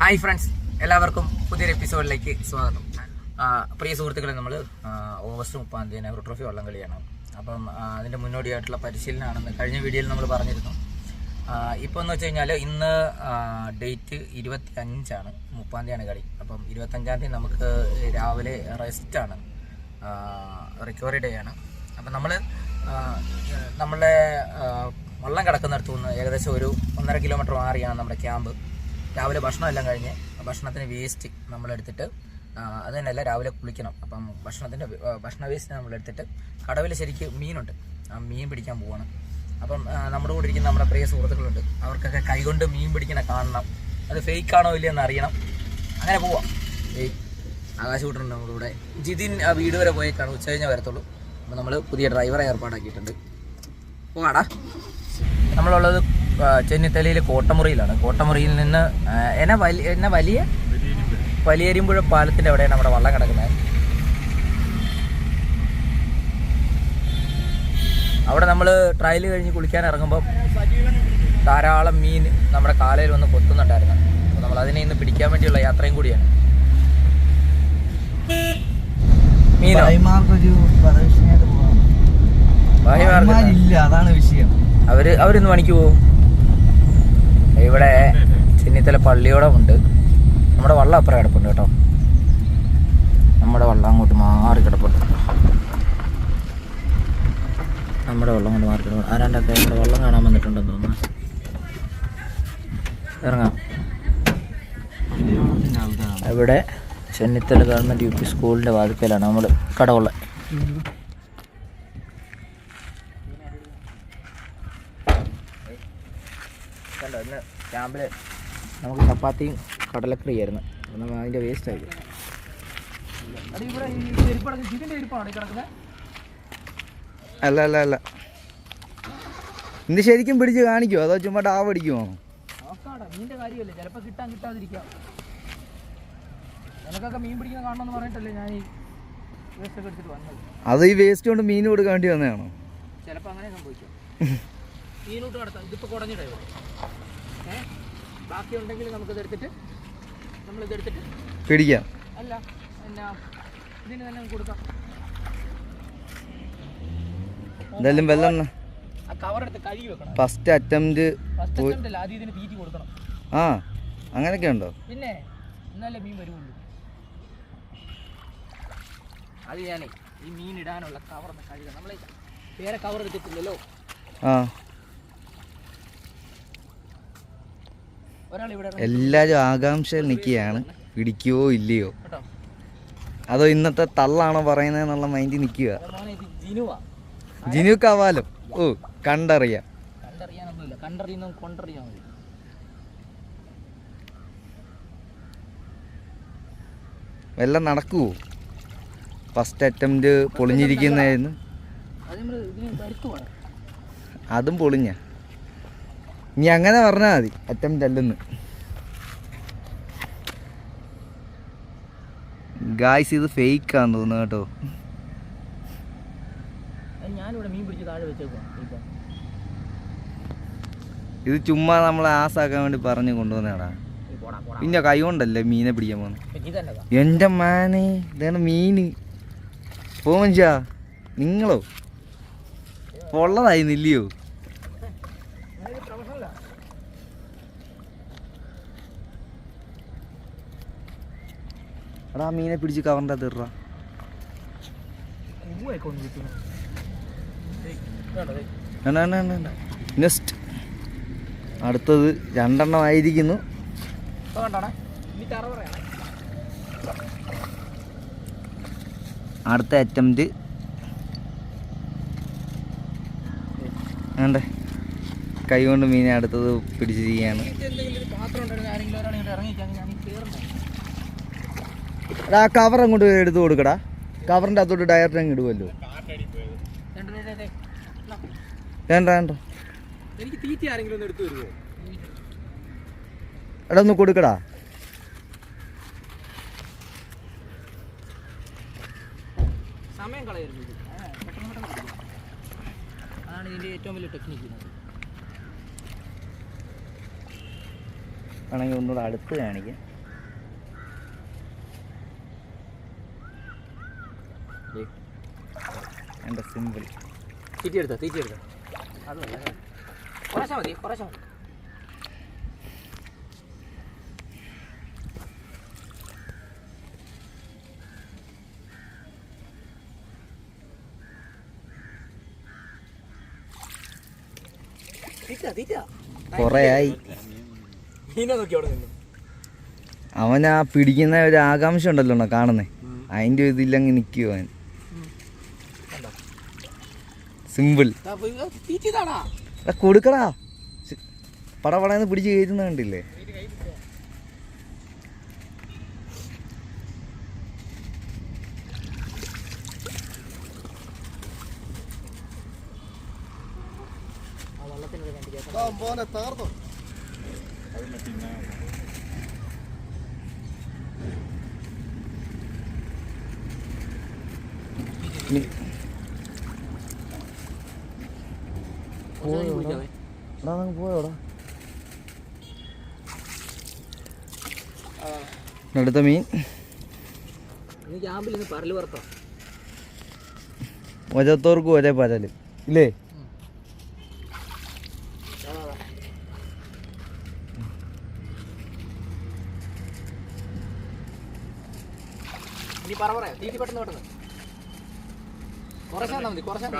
Hi friends എല്ലാവർക്കും പുതിയൊരു എപ്പിസോഡിലേക്ക് സ്വാഗതം. പ്രിയ സുഹൃത്തുക്കളെ നമ്മൾ ഓഗസ്റ്റ് മുപ്പാം തീയതി നെഹ്റു ട്രോഫി വള്ളം കളിയാണ് അപ്പം അതിന്റെ മുന്നോടിയായിട്ടുള്ള പരിശീലനമാണെന്ന് കഴിഞ്ഞ വീഡിയോയിൽ നമ്മൾ പറഞ്ഞിരുന്നു. ഇപ്പോൾ എന്ന് വെച്ച് കഴിഞ്ഞാൽ ഇന്ന് ഡേറ്റ് ഇരുപത്തി അഞ്ചാണ് മുപ്പാം തീയതിയാണ് കളി. അപ്പം ഇരുപത്തഞ്ചാം തീയതി നമുക്ക് രാവിലെ റെസ്റ്റാണ് റിക്കവറി ഡേ ആണ്. അപ്പം നമ്മൾ നമ്മളെ വള്ളം കിടക്കുന്നിടത്തു നിന്ന് ഏകദേശം ഒരു ഒന്നര കിലോമീറ്റർ മാറിയാണ് നമ്മുടെ ക്യാമ്പ്. രാവിലെ ഭക്ഷണം എല്ലാം കഴിഞ്ഞ് ഭക്ഷണത്തിന് വേസ്റ്റ് നമ്മളെടുത്തിട്ട് അത് തന്നെയല്ല രാവിലെ കുളിക്കണം. അപ്പം ഭക്ഷണത്തിന്റെ ഭക്ഷണ വേസ്റ്റ് നമ്മളെടുത്തിട്ട് കടവിൽ ശരിക്ക് മീനുണ്ട്. ആ മീൻ പിടിക്കാൻ പോവാണ്. അപ്പം നമ്മുടെ കൂടെ ഇരിക്കുന്ന നമ്മുടെ പ്രിയ സുഹൃത്തുക്കളുണ്ട്. അവർക്കൊക്കെ കൈകൊണ്ട് മീൻ പിടിക്കണ കാണണം. അത് ഫേക്ക് ആണോ ഇല്ലയെന്ന് അറിയണം അങ്ങനെ പോവാം. ഏയ് ആകാശകൂട്ടുണ്ട് നമ്മുടെ കൂടെ. ജിതിൻ ആ വീട് വരെ പോയേക്കാണ്. ഉച്ച കഴിഞ്ഞാൽ വരത്തുള്ളൂ. അപ്പം നമ്മൾ പുതിയ ഡ്രൈവറെ ഏർപ്പാടാക്കിയിട്ടുണ്ട്. പോകാടാ നമ്മളുള്ളത് ആ, ചെന്നിത്തലയിലെ കോട്ടമുറിയിലാണ്. കോട്ടമുറിയിൽ നിന്ന് എന്നെ വലിയ എന്നെ വലിയ? വലിയരിമ്പുഴ പാലത്തിന്റെ അവിടെയാണ് നമ്മുടെ വള്ളം കിടക്കുന്നത്. അവിടെ നമ്മൾ ട്രയൽ കഴിഞ്ഞ് കുളിക്കാൻ ഇറങ്ങുമ്പോൾ ധാരാളം മീൻ നമ്മുടെ കാലയിൽ വന്ന് കൊത്തുന്നുണ്ടായിരുന്നു. അപ്പോൾ നമ്മൾ അതിനെ ഇന്ന് പിടിക്കാൻ വേണ്ടിയുള്ള യാത്രയും കൂടിയാണ്. മീനോ? അതാണ് വിഷയം. അവർ അവരിന്ന് പണിക്ക് പോകും ഇവിടെ ചെന്നിത്തല പള്ളിയോടെ ഉണ്ട്. നമ്മുടെ വള്ളം അപ്പുറം കിടപ്പുണ്ട് കേട്ടോ. നമ്മുടെ വള്ളം അങ്ങോട്ട് മാറി കിടപ്പുണ്ട്. നമ്മുടെ വള്ളം കൊണ്ട് മാറി കിടപ്പുണ്ട്. ആരാണ്ടൊക്കെ നമ്മുടെ വെള്ളം കാണാൻ വന്നിട്ടുണ്ടെന്ന് തോന്നുന്നു. ഇറങ്ങാം. ഇവിടെ ചെന്നിത്തല ഗവൺമെന്റ് യു പി സ്കൂളിന്റെ വാതിക്കലാണ് നമ്മൾ കടവുള്ള കണ്ടോ? ഇന്ന് ക്യാമ്പിൽ നമുക്ക് ചപ്പാത്തിയും കടലക്കറിയായിരുന്നു. അപ്പം അതിന്റെ വേസ്റ്റ് ആയി. അല്ല അല്ല അല്ല. ഇത് ശരിക്കും പിടിച്ച് കാണിക്കുമോ അതോ ചുമ്മാ ഡാവ് അടിക്കുമോ മീന്റെ കാര്യമല്ലേ? ചിലപ്പോൾ കിട്ടാൻ കിട്ടാതിരിക്കാം. നിനക്കൊക്കെ മീൻ പിടിക്കുന്ന കാണണമെന്ന് പറഞ്ഞിട്ടല്ലേ ഞാൻ ഈ വേസ്റ്റ് ഒക്കെ എടുത്തിട്ട് വന്നത്? അത് ഈ വേസ്റ്റ് കൊണ്ട് മീൻ കൊടുക്കാൻ വേണ്ടി വന്നതാണോ? ചിലപ്പോൾ അങ്ങനെ സംഭവിക്കും. മീനൂട്ട് ഇതിപ്പോൾ ബാക്കി ഉണ്ടെങ്കിൽ നമുക്കിത് എടുത്തിട്ട് നമ്മളിത് എടുത്തിട്ട് പിടിക്കാം. അല്ല എന്നാ ഇതിന് തന്നെ കൊടുക്കാം. എന്തായാലും വെള്ളം ഫസ്റ്റ് അറ്റംപ്റ്റ് ആ അങ്ങനെയൊക്കെ ഉണ്ടോ? പിന്നെ എന്നാലേ മീൻ വരുള്ളൂ അത് ഞാനേ ഈ മീൻ ഇടാനുള്ള കവർ കഴുകാം നമ്മൾ വേറെ കവർ എടുത്തിട്ടില്ലല്ലോ. ആ ഒരാൾ ഇവിടെ എല്ലാവരും ആകാംക്ഷയിൽ നിൽക്കുകയാണ്. പിടിക്കുവോ ഇല്ലയോ? അതോ ഇന്നത്തെ തള്ളാണോ പറയുന്നതെന്നുള്ള മൈൻഡിൽ നിൽക്കുക. ജിനു ഇത് ഓ കണ്ടറിയാം. വല്ലതും നടക്കുവോ? ഫസ്റ്റ് അറ്റംപ്റ്റ് പൊളിഞ്ഞിരിക്കുന്നതായിരുന്നു. അതും പൊളിഞ്ഞ. നീ അങ്ങനെ പറഞ്ഞാൽ മതി. അറ്റംപ്റ്റ് അല്ലെന്ന് ഗായ്സ് ഇത് ഫേക്ക് ആണെന്ന് തോന്നുന്നു കേട്ടോ. ഇത്. ചുമ്മാ നമ്മളെ ആസാക്കാൻ വേണ്ടി പറഞ്ഞു കൊണ്ടുവന്നേടാ പിന്നെ കൈ കൊണ്ടല്ലേ മീനെ പിടിക്കാൻ പോകുന്നത് എന്റെ എന്റെ മാനെ ഇതാണ് മീന്. പോ നിങ്ങളോ? നിങ്ങളോ പൊള്ളതായിരുന്നില്ലയോ എടാ മീനെ പിടിച്ച് കവറിന്റെ അത് ഇടറാ നെക്സ്റ്റ് അടുത്തത് രണ്ടെണ്ണം ആയിരിക്കുന്നു. അടുത്ത അറ്റംപ്റ്റ് വേണ്ടേ? കൈ കൊണ്ട് മീനെ അടുത്തത് പിടിച്ചിരിക്കുകയാണ്. ആ കവർ അങ്ങോട്ട് എടുത്ത് കൊടുക്കടാ. കവറിന്റെ അകത്തോട്ട് ഡയറക്റ്റ് അങ്ങ് ഇടുമല്ലോ വേണ്ട വേണ്ട. എടാ ഒന്ന് കൊടുക്കടാ. സമയം കളയരുത്. അതാണ് ഏറ്റവും വലിയ ടെക്നിക്ക് വേണമെങ്കിൽ ഒന്നുകൂടെ അടുത്ത് കാണിക്കാം. എന്റെ സിമ്പിൾ തീറ്റി എടുത്തോ തീറ്റി എടുത്തോ കുറേശ്ശെ മതി കുറേശ്ശെ മതി നിന്നു. അവൻ ആ പിടിക്കുന്ന ഒരു ആകാംക്ഷ ഉണ്ടല്ലോ കാണുന്നേ. അതിന്റെ ഒരു ഇതിലങ്ങ് നിൽക്കുമോ അവൻ സിമ്പിൾ. കൊടുക്കടാ. പടപടന്ന് പിടിച്ച് കയറ്റുന്ന കണ്ടില്ലേ? ആ വെള്ളത്തിനൊരു കണ്ടിക്കാൻ ഇനി- കുറച്ച് കുടിക്കാവേ. എടാ അങ്ങ് പോയോടാ അടുത്ത മീൻ. ഒരത്തോർക്കും ഒരേ പരൽ. ഇല്ലേ? ഇനി പറ പറയാം തീറ്റി പെട്ടെന്ന് പെട്ടെന്ന്. കുറച്ചാൽ മതി കുറച്ചാൽ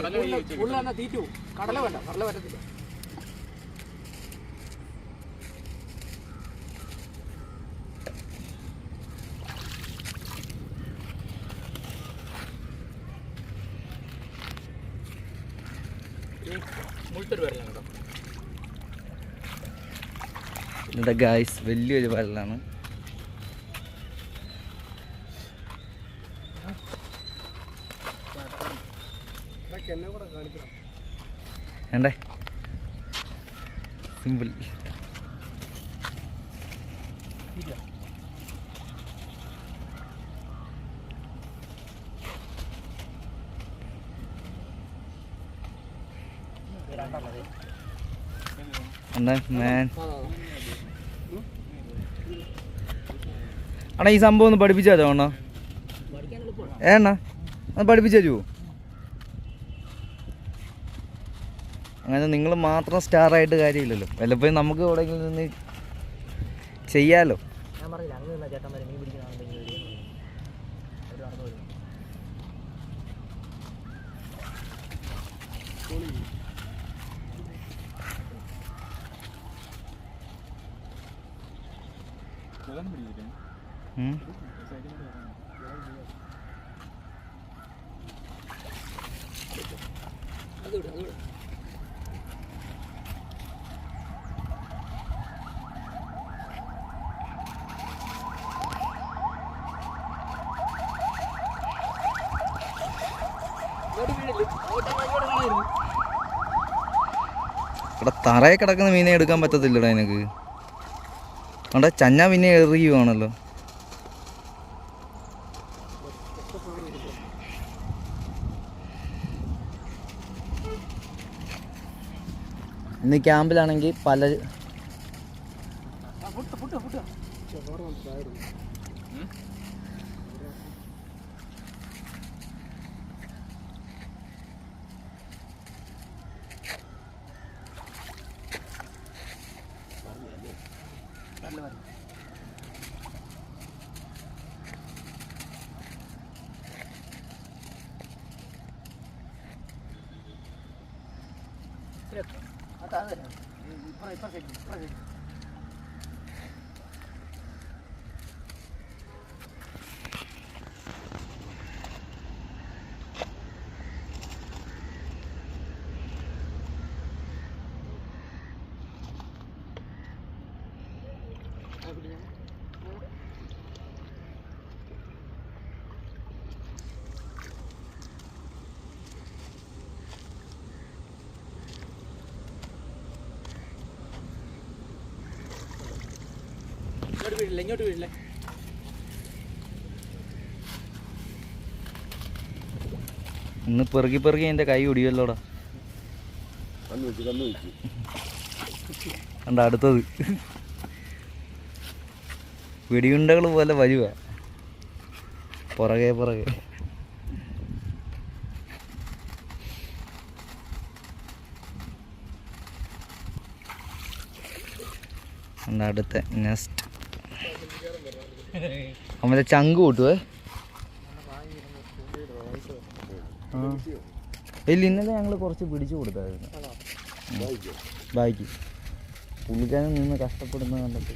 ഉള്ളിൽ തന്നെ തീറ്റു പോകും. കടല വേണ്ട കടല വരത്തില്ല ഇവിടെ ഗായ്സ് വലിയൊരു പരലാണ് വേണ്ടേ? സിമ്പിൾ അണ്ണാ ഈ സംഭവം ഒന്ന് പഠിപ്പിച്ചു അണ്ണാ. ഏണ്ണ ഒന്ന് പഠിപ്പിച്ചു അങ്ങനെ നിങ്ങൾ മാത്രം സ്റ്റാർ ആയിട്ട് കാര്യമില്ലല്ലോ. വല്ലപ്പോഴും നമുക്ക് എവിടെയെങ്കിലും നിന്ന് ചെയ്യാലോ. ഞാൻ അങ്ങ് നിന്ന ചേട്ടന്മാരെ മീൻ പിടിക്കുന്ന. അത് വിട് അത് വിട് ഇങ്ങോട്ട് വീഴില്ലേ? അങ്ങോട്ട് അങ്ങോട്ട് കളയരുത്. ഇവിടെ തറയെ കിടക്കുന്ന മീനെ എടുക്കാൻ പറ്റത്തില്ലടാ എനിക്ക് അവിടെ ചഞ്ഞ പിന്നെ എറിയുവാണല്ലോ. ഇന്ന് ക്യാമ്പിലാണെങ്കിൽ പല ഫുട്ട്, ഫുട്ട്, ഫുട്ട്. അത് അത് തന്നെ. ഇപ്പുറം, ഇപ്പുറം side, വീഴില്ല ഇങ്ങോട്ട് വീഴില്ല ഇന്ന് പെറുകി പെറുകി എന്റെ കൈ ഒടിയല്ലോടാ കണ്ട അടുത്തത്. വെടിയുണ്ടകൾ പോലെ വരുക പുറകെ പുറകെ. അടുത്ത നെക്സ്റ്റ്. അവന്റെ ചങ്ക് കൂട്ടുവേ. ഇല്ല ഇന്നലെ ഞങ്ങൾ കുറച്ച് പിടിച്ചു കൊടുത്തായിരുന്നു. ബാക്കി. പുള്ളിക്കാരൻ നിന്ന് കഷ്ടപ്പെടുന്ന കണ്ടിട്ട്.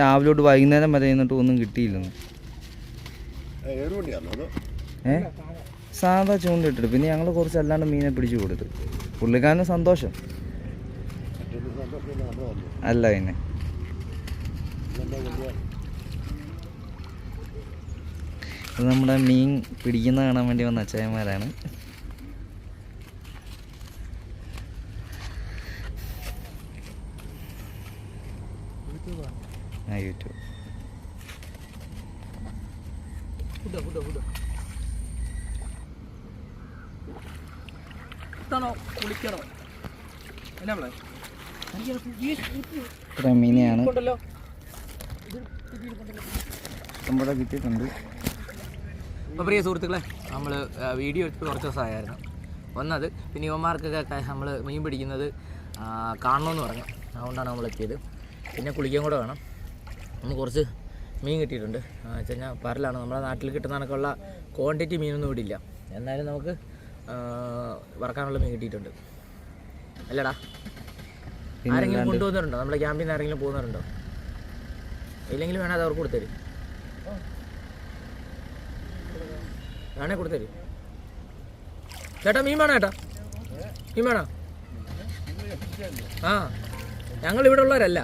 രാവിലെ തൊട്ട് വൈകുന്നേരം വരെ എന്നിട്ട് ഒന്നും കിട്ടിയില്ലെന്ന്. ഏ സാധാ ചൂണ്ടിട്ടിട്ട് പിന്നെ ഞങ്ങൾ കുറച്ച് അല്ലാണ്ട് മീനെ പിടിച്ചു കൊടുത്തു. പുള്ളിക്കാരന് സന്തോഷം. അല്ല പിന്നെ. ഇത് നമ്മുടെ മീൻ പിടിക്കുന്ന കാണാൻ വേണ്ടി വന്ന അച്ചായന്മാരാണ്. ആ യൂട്യൂബ്. കുളിക്കണോ? എന്നാ ഇത്ര മീനെയാണ്. ഉണ്ടല്ലോ നമ്മുടെ കിട്ടിയിട്ടുണ്ട്. അപ്പോൾ പ്രിയ സുഹൃത്തുക്കളെ നമ്മൾ വീഡിയോ എടുത്ത് കുറച്ച് ദിവസമായിരുന്നു ഒന്നത് പിന്നെ യുവമാർക്കൊക്കെ നമ്മൾ മീൻ പിടിക്കുന്നത് കാണണമെന്ന് പറഞ്ഞു. അതുകൊണ്ടാണ് നമ്മൾ എത്തിയത്. പിന്നെ കുളിക്കാൻ കൂടെ വേണം. നമുക്ക് കുറച്ച് മീൻ കിട്ടിയിട്ടുണ്ട്. വെച്ച് കഴിഞ്ഞാൽ പരലാണ്. നമ്മുടെ നാട്ടിൽ കിട്ടുന്ന കണക്കുള്ള ക്വാണ്ടിറ്റി മീനൊന്നും ഇവിടെ ഇല്ല. എന്നാലും നമുക്ക് വറക്കാനുള്ള മീൻ കിട്ടിയിട്ടുണ്ട്. അല്ലടാ. ആരെങ്കിലും കൊണ്ടുപോകുന്നവരുണ്ടോ? നമ്മുടെ ക്യാമ്പിൽ നിന്ന് ആരെങ്കിലും പോകുന്നവരുണ്ടോ? ഇല്ലെങ്കിൽ വേണേ അത് അവർക്ക് കൊടുത്തരും വേണേ കൊടുത്തരും ചേട്ടാ മീൻ വേണോ ചേട്ടാ? മീൻ വേണോ? ആ ഞങ്ങൾ ഇവിടെ ഉള്ളവരല്ല.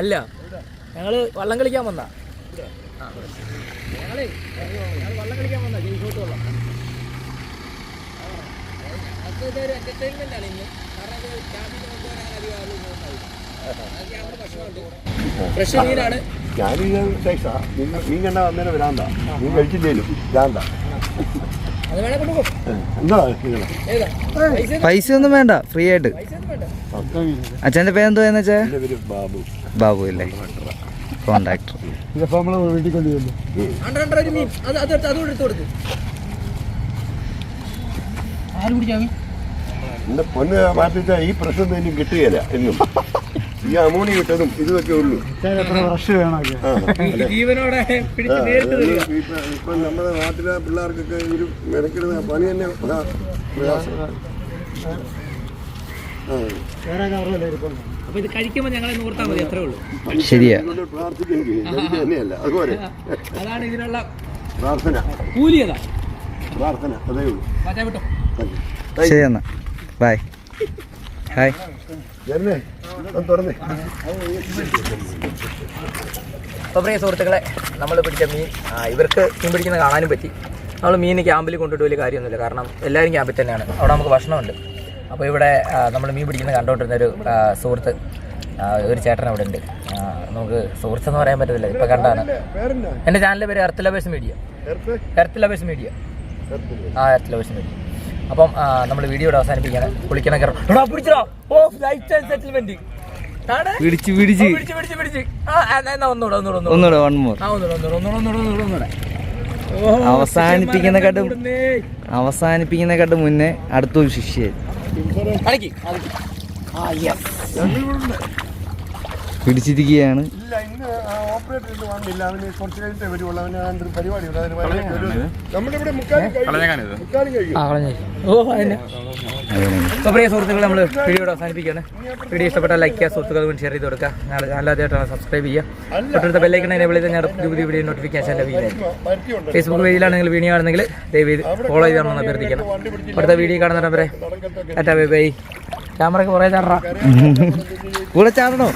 അല്ല. ഞങ്ങൾ വള്ളം കളിക്കാൻ വന്നാ. ആ, ഞങ്ങളേ വള്ളം കളിക്കാൻ വന്നാ. ജയിച്ചോട്ട് വള്ളം എന്റർടൈൻമെന്റ് ആണ് ഇന്ന്. കാരണം ക്യാമ്പിൽ അധികം ആളുകൾ ഫ്രഷ് മീനാണ്. മീൻ കണ്ട മീൻ കഴിച്ചില്ലേലും നിങ്ങളെ ഏതാ? പൈസ ഒന്നും വേണ്ട. ഫ്രീ ആയിട്ട്. പൈസ ഒന്നും വേണ്ട. അച്ഛന്റെ പേരെന്തോ എന്ന് വെച്ചാൽ എന്റെ പേര് ബാബു. ബാബു അല്ലേ? കോണ്ടാക്ടർ വീട്ടിൽ എടുത്ത് കൊടുക്ക്. ആര് കുടിക്കാ എന്റെ പൊന്ന് മാറ്റിച്ചാൽ ഈ പ്രശ്നം ഇനി കിട്ടുകയില്ല എന്നും ഈ അമോണി കിട്ടതും ഇതൊക്കെ ഉള്ളൂ. ഇപ്പൊ- നമ്മുടെ നാട്ടിലെ പിള്ളേർക്കൊക്കെ ഒരു മെനക്കിടുന്ന പണി തന്നെ പ്രയാസം. ശരിയാ. അതാണ് ഇതിനുള്ള പ്രാർത്ഥന. പ്രാർത്ഥന അതേ ഉള്ളൂ. ശരി എന്നാ. ബൈ ഹായ് ജനനെ ഒന്ന് തുറന്നേ. അപ്പോൾ പ്രിയ സുഹൃത്തുക്കളെ നമ്മൾ പിടിച്ച മീൻ ഇവർക്ക് മീൻ പിടിക്കുന്നത് കാണാനും പറ്റി. നമ്മൾ മീൻ ക്യാമ്പിൽ കൊണ്ടിട്ട് വലിയ കാര്യമൊന്നുമില്ല. കാരണം എല്ലാവരും ക്യാമ്പിൽ തന്നെയാണ്. അവിടെ നമുക്ക് ഭക്ഷണമുണ്ട്. അപ്പോൾ ഇവിടെ നമ്മൾ മീൻ പിടിക്കുന്ന കണ്ടുകൊണ്ടിരുന്ന ഒരു സുഹൃത്ത് ഒരു ചേട്ടൻ അവിടെ ഉണ്ട്. നമുക്ക് സുഹൃത്ത് എന്ന് പറയാൻ പറ്റത്തില്ല. ഇപ്പം കണ്ടാണ്. എന്റെ ചാനലിന്റെ പേര് earth lovers media earth earth lovers media earth ആ എർത്ത് ലവേഴ്സ് മീഡിയ അപ്പം നമ്മൾ വീഡിയോ ഇവിടെ അവസാനിപ്പിക്കുകയാണ്. കുളിക്കണം കയറണം പിടിച്ചോ ഓ ലൈഫ് സ്റ്റൈൽ സെറ്റിൽമെന്റ് പിടിച്ച് പിടിച്ച്. പിടിച്ച് പിടിച്ച് പിടിച്ച്. ആ എന്നാ ഒന്നൂടെ ഒന്നൂടെ ഒന്നുകൂടെ വൺ മോർ മുന്നേ അടുത്തൊരു ശിഷ്യ. അടക്കി അടക്കി ആ യെസ് പിടിച്ചിരിക്കുകയാണ്. ഇല്ല ഇന്ന് ഓപ്പറേറ്റർ ഇന്ന് വന്നില്ല. അവന് കുറച്ച് കഴിഞ്ഞിട്ടേ വരുവുള്ളൂ. അവന് അതിന്റെ പരിപാടി ഉണ്ട് അതിന് വൈകിട്ട് നമ്മുടെ ഇവിടെ മുക്കാലും കഴിയും മുക്കാലും കഴിയും ആ ഓ അതിനെ അപ്പോൾ പ്രിയ സുഹൃത്തുക്കൾ നമ്മൾ വീഡിയോ അവസാനിപ്പിക്കുകയാണ്. വീഡിയോ ഇഷ്ടപ്പെട്ടാൽ ലൈക്ക് ചെയ്യുക സുഹൃത്തുക്കൾ ഷെയർ ചെയ്ത് കൊടുക്കുക. ഞങ്ങൾ നല്ലതായിട്ടാണ് സബ്സ്ക്രൈബ് ചെയ്യുക. തൊട്ടടുത്ത ബെല്ലൈക്കൺ എനേബിൾ ചെയ്ത് ഞാൻ പുതിയ പുതിയ വീഡിയോ നോട്ടിഫിക്കേഷൻ ലഭിക്കുന്നത് ഫേസ്ബുക്ക് പേജിലാണെങ്കിൽ വീഡിയോ ആണെങ്കിൽ ദയവ് ചെയ്ത് ഫോളോ ചെയ്താണെന്ന് അഭ്യർത്ഥിക്കണം അടുത്ത വീഡിയോ കാണുന്ന വരെ. ടാറ്റാ ബൈ ബൈ ക്യാമറയ്ക്ക് കുറേ ചാടാ കൂടെ ചാടണോ?